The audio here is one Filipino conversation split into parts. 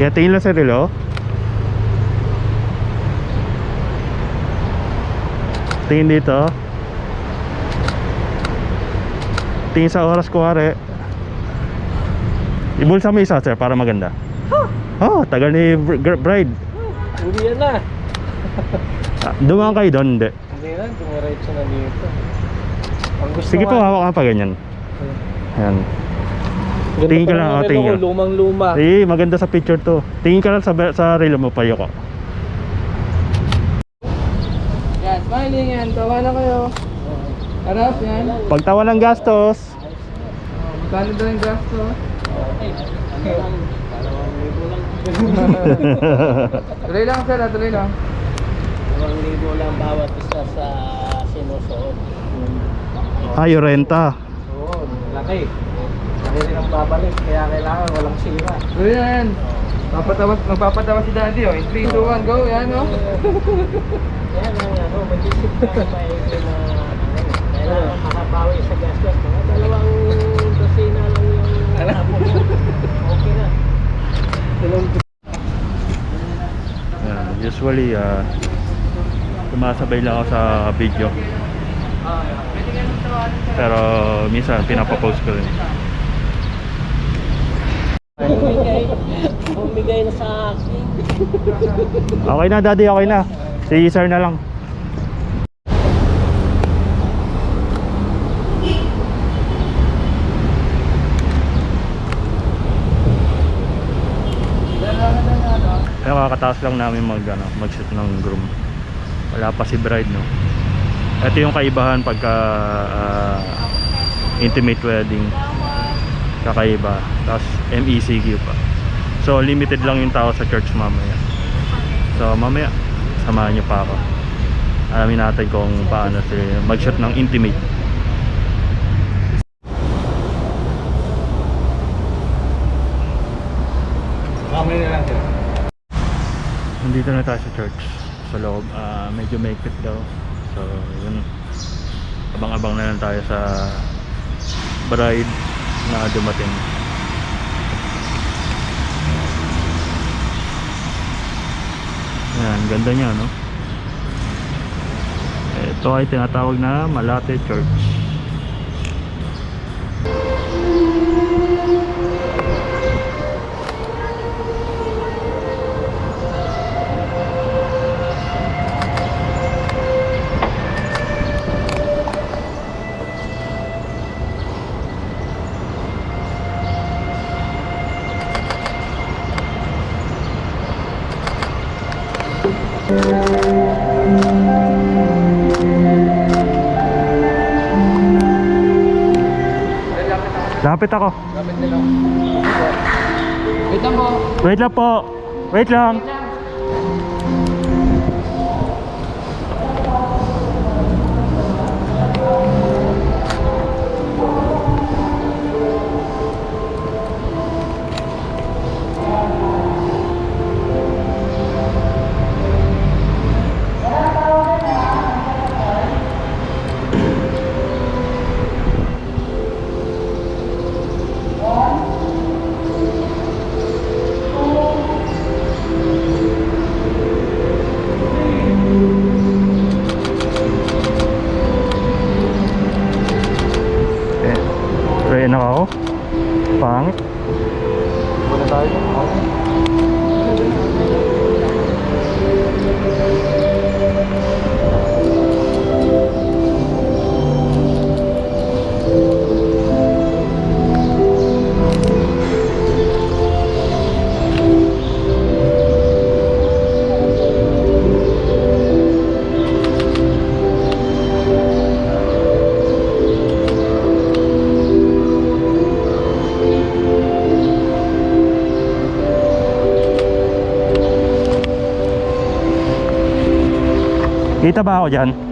Kaya tingin lang sa relo. Tingin dito. Tingin sa oras kuwari. Ibulsa mo isa sir para maganda. Oh, tagal ni br- bride. Uwi yan na. Ah, Dumaan kayo doon, hindi. Hindi na, dumiretso na dito. Ang gusto Sige po, hawak ka pa ganyan. Ayan. Ganda Tingin ka pa lang, ng oh, relo tingin ko, ka. Lumang-luma. Eh, maganda sa picture to. Tingin ka lang sa, sa relo mo payo ko. Yan, smiling yan. Tawa na kayo. Harap yan. Pagtawa ng gastos. Oh, Magkano daw yung gasto? Tuloy lang sir, ah, tuloy lang. Dalawang libo lang bawat isa sa sinusuot. Ayo renta. Oo, laki. Laki rin ang babalik, kaya kailangan walang sira. Tuloy na yan. Papatawa, magpapatawa si daddy oh. In 3, 2, 1, go. Yan oh. Yan ang ano, mag-isip na maigi na ano, kailangan makabawi sa gastos. Mga dalawang dosina lang yung tapo mo. Okay na. Ayan, usually, ah, sumasabay lang ako sa video. Pero minsan pinapapost ko rin. Bumigay na sa akin. Okay na daddy, okay na. Si sir na lang. Kaya kakataas lang namin mag, ano, mag-shoot ng groom. Wala pa si bride, no? Ito yung kaibahan pagka ah, intimate wedding. Kakaiba. Tapos MECQ pa. So, limited lang yung tao sa church mamaya. So, mamaya, samahan nyo pa ako. Alamin natin kung paano sila mag-shoot ng intimate. Kamay na lang sila. Nandito na tayo sa church sa loob. Ah, medyo maikpit daw. So, yun. Abang-abang na lang tayo sa bride na dumating. Yan, ganda niya, no? Ito ay tinatawag na Malate Church. Lapit ako. Lapit nila. Wait lang po. Wait lang po. Wait lang. Eh, Kita ba ako dyan?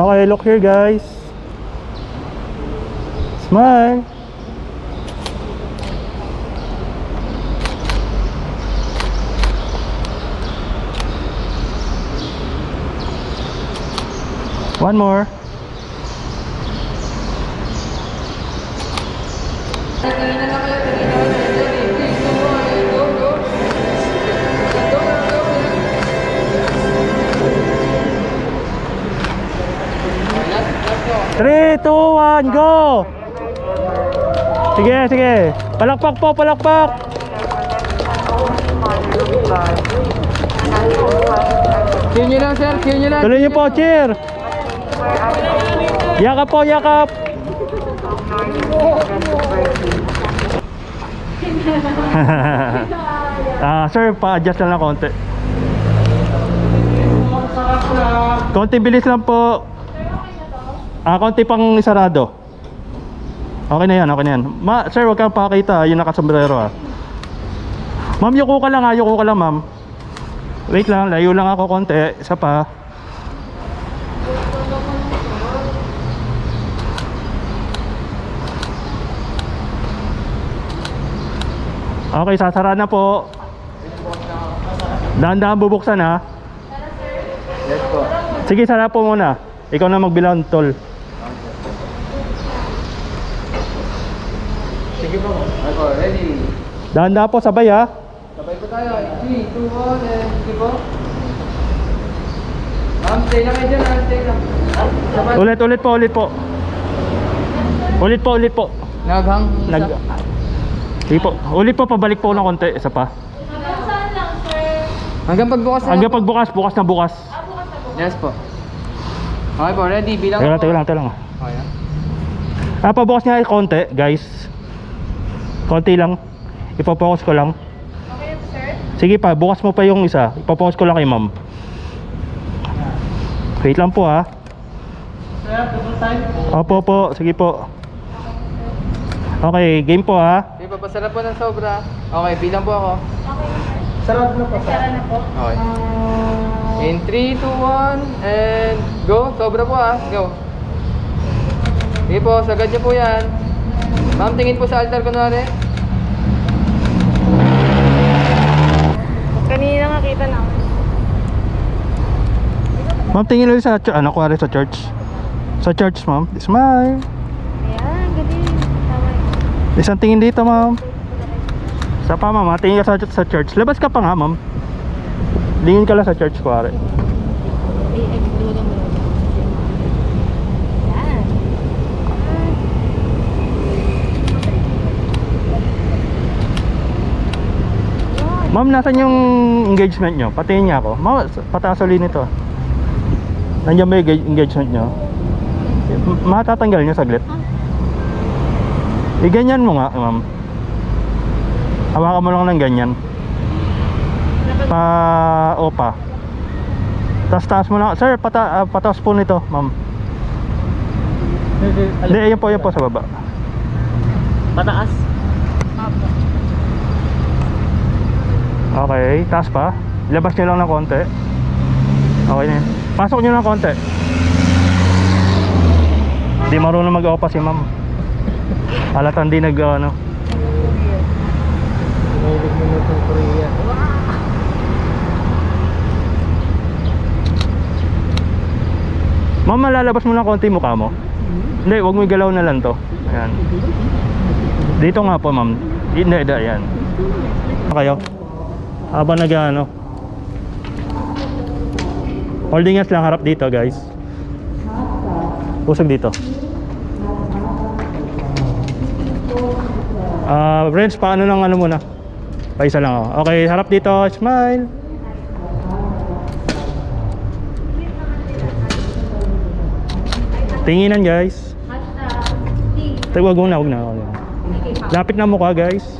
Okay, look here guys. Smile. One more. Three, two, one, go! Sige, sige. Palakpak po, palakpak. Cue nyo lang sir, cue nyo lang. Tuloy niyo po, cheer. Yakap po, yakap. ah, sir, pa-adjust lang ng konti. Konti bilis lang po. Ah, konti pang isarado. Okay na yan, okay na yan. Ma, sir, wag kang pakita, yung nakasombrero ah. Ma'am, yuko ka lang ah, yuko ka lang ma'am. Wait lang, layo lang ako konti. Isa pa. Okay, sasara na po. Dahan-dahan bubuksan ha. Po. Sige, sara po muna. Ikaw na magbilang tol. Po. Okay po, ready. Dahan-dahan po, sabay ha. Sabay po tayo. 3, 2, 1, and sige po. Ma'am, stay lang kayo dyan, ah. Stay lang. Sabay. Ulit, ulit po, ulit po. Ulit po, ulit po. Naghang. Nag... Sige po. Ulit po, pabalik po ng konti. Isa pa. Hanggang pagbukas na. Hanggang pagbukas, bukas na bukas. Yes po. Okay po, ready. Bilang Teka lang, teka lang, teka lang. Okay ah. Ah, pabukas niya ay konti, guys. Konti lang. Ipopokus ko lang. Sige pa, bukas mo pa yung isa. Ipopokus ko lang kay ma'am. Wait lang po ha. Opo po, sige po. Okay, game po ha. Okay, papasarap po ng sobra. Okay, bilang po ako. Sarap na pa. Okay. In 3, 2, 1, and go. Sobra po ah. Go. Sige po, sagad niyo po yan. Ma'am, tingin po sa altar kunwari. Kanina nakita namin. Ma'am, tingin ulit sa, ano, kuwari sa church. Sa church, ma'am. Smile. Ayan, galing. Tama. Isang tingin dito, ma'am. Sa pa, ma'am. Tingin ka sa, sa church. Labas ka pa nga, ma'am. Tingin ka lang sa church, kuwari. Ay, ay, dulo mo. Yan. Ma'am, nasan yung engagement nyo? Patingin niya ako. Ma'am, pataas ulit nito. Nandiyan ba yung engage- engagement nyo? Matatanggal nyo saglit. Eh, ganyan mo nga, ma'am. Hawakan mo lang ng ganyan. Pa, opa. Tapos taas mo lang. Sir, pata, ah, pataas po nito, ma'am. Hindi, ayan po, ayan po sa baba. Pataas. Okay, taas pa. Labas nyo lang ng konti. Okay na yun. Pasok nyo ng konti. Hindi marunong mag-opa si ma'am. Halata hindi nag ano. Mahilig mo na itong Korea. Ma'am, malalabas mo ng konti mukha mo. Hindi, wag mo igalaw na lang to. Ayan. Dito nga po ma'am. Hindi, hindi, ayan. Kayo. Habang nag ano. Holding hands lang harap dito guys. Pusog dito. Ah, friends, paano lang ano muna? Paisa lang ako. Okay, harap dito. Smile. Tinginan guys. Na, wag na. wag na. Lapit na mukha guys.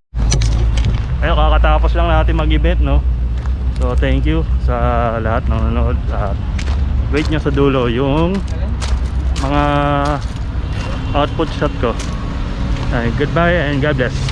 Kakatapos lang natin mag-event, no? So, thank you sa lahat ng nanonood. At wait nyo sa dulo yung mga output shot ko. Ay, goodbye and God bless.